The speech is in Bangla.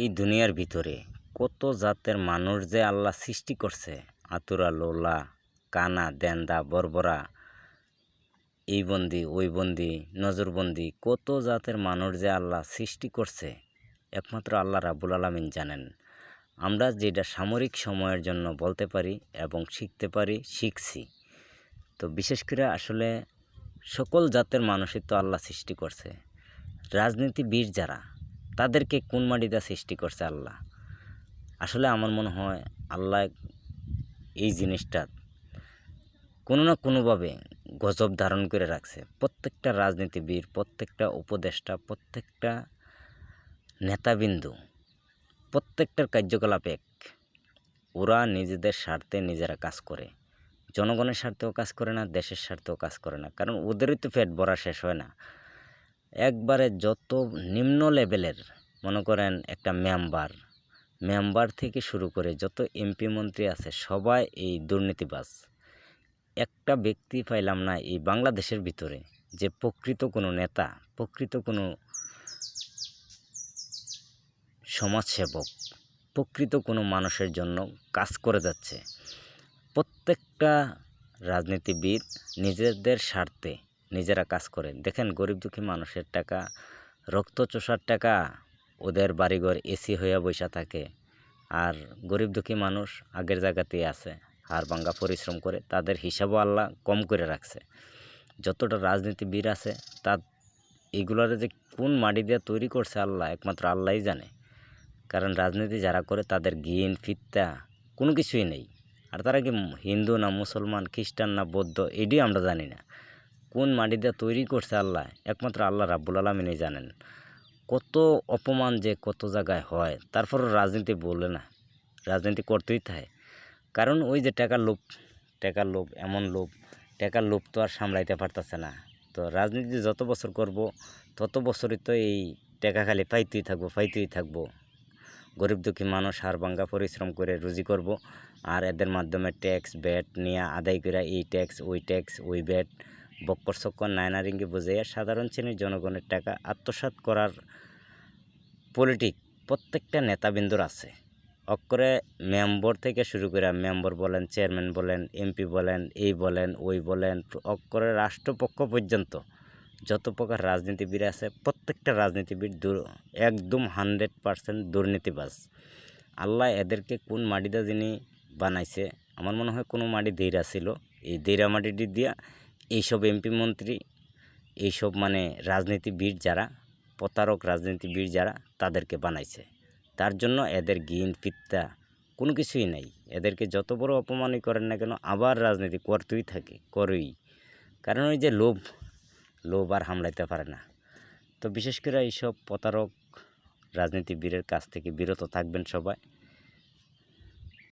এই দুনিয়ার ভিতরে কত জাতের মানুষ যে আল্লাহ সৃষ্টি করছে। আতুরা, লোলা, কানা, দেন্দা, বরবরা, এই বন্দি, ওই বন্দি নজরবন্দি কত জাতের মানুষ যে আল্লাহ সৃষ্টি করছে, একমাত্র আল্লাহ রাবুল আলমিন জানেন। আমরা যেটা সামরিক সময়ের জন্য বলতে পারি এবং শিখতে পারি, শিখছি। তো বিশেষ করে আসলে সকল জাতের মানুষই তো আল্লাহ সৃষ্টি করছে। রাজনীতিবিদ যারা তাদেরকে কোন মাটিতে সৃষ্টি করছে আল্লাহ? আসলে আমার মনে হয় আল্লাহ এই জিনিসটা কোনো না কোনোভাবে গজব ধারণ করে রাখছে। প্রত্যেকটা রাজনীতিবিদ, প্রত্যেকটা উপদেষ্টা, প্রত্যেকটা নেতাবিন্দু, প্রত্যেকটার কার্যকলাপ এক। ওরা নিজেদের স্বার্থে নিজেরা কাজ করে। জনগণের স্বার্থেও কাজ করে না, দেশের স্বার্থেও কাজ করে না। কারণ ওদেরই তো পেট ভরা শেষ হয় না। একবারে যত নিম্ন লেভেলের মনে করেন একটা মেম্বার। মেম্বার থেকে শুরু করে যত এমপি মন্ত্রী আছে, সবাই এই দুর্নীতিবাজ। একটা ব্যক্তি পাইলাম না এই বাংলাদেশের ভিতরে যে প্রকৃত কোনো নেতা, প্রকৃত কোনো সমাজসেবক, প্রকৃত কোনো মানুষের জন্য কাজ করে যাচ্ছে। প্রত্যেকটা রাজনীতিবিদ নিজেদের স্বার্থে নিজেরা কাজ করে দেখেন গরিব দুঃখী মানুষের টাকা রক্ত চোষার টাকা ওদের বাড়িঘর এসি হয়ে বসে থাকে। আর গরিব দুঃখী মানুষ আগের জায়গাতেই আছে। হাড় ভাঙ্গা পরিশ্রম করে তাদের হিসাবও আল্লাহ কম করে রাখছে। যতটা রাজনীতিবিদ আছে তার এগুলোর যে কোন মাটি দিয়ে তৈরি করছে আল্লাহ, একমাত্র আল্লাহই জানে। কারণ রাজনীতি যারা করে তাদের গিন ফিত্তা কোনো কিছুই নেই। আর তারা কি হিন্দু না মুসলমান, খ্রিস্টান না বৌদ্ধ এটিও আমরা জানি না। কোন মাটি দিয়ে তৈরি করছে আল্লাহ, একমাত্র আল্লাহ রাব্বুল আলমিনই জানেন। কত অপমান যে কত জায়গায় হয়, তারপরও রাজনীতি বলে না। রাজনীতি করতেই থাকে। কারণ ওই যে টাকার লোভ টাকার লোভ, এমন লোভ, টাকার লোভ তো আর সামলাইতে পারতেছে না। তো রাজনীতি যত বছর করব, তত বছরই তো এই টাকা খালি পাইতেই থাকব পাইতেই থাকব। গরিব দুঃখী মানুষ হাড় ভাঙ্গা পরিশ্রম করে রুজি করব আর এদের মাধ্যমে ট্যাক্স, ব্যাট নিয়ে আদায় করে এই ট্যাক্স, ওই ট্যাক্স, ওই ব্যাট বক্কর চক্কর নায়নারিঙ্গি বুঝাইয়া সাধারণ শ্রেণির জনগণের টাকা আত্মসাৎ করার পলিটিক প্রত্যেকটা নেতাবিন্দুর আছে। অক্ষরে মেম্বর থেকে শুরু করে মেম্বর বলেন চেয়ারম্যান বলেন এমপি বলেন, এই বলেন, ওই বলেন, অক্ষরে রাষ্ট্রপক্ষ পর্যন্ত যত প্রকার রাজনীতিবিদ আছে, প্রত্যেকটা রাজনীতিবিদ একদম হান্ড্রেড পারসেন্ট দুর্নীতিবাজ। আল্লাহ এদেরকে কোন মাটিটা যিনি বানাইছে, আমার মনে হয় কোনো মাটি ধীরা ছিল। এই ধীরা মাটিটি দিয়া এইসব এমপি মন্ত্রী, এইসব মানে রাজনীতিবিদ যারা, প্রতারক রাজনীতিবিদ যারা, তাদেরকে বানাইছে। তার জন্য এদের গিন ফিত্তা কোনো কিছুই নাই। এদেরকে যত বড় অপমানই করেন না কেন, আবার রাজনীতি করতেই থাকে, করেই। কারণ ওই যে লোভ লোভ আর হামলাইতে পারে না। তো বিশেষ করে এইসব প্রতারক রাজনীতিবিদের কাছ থেকে বিরত থাকবেন সবাই।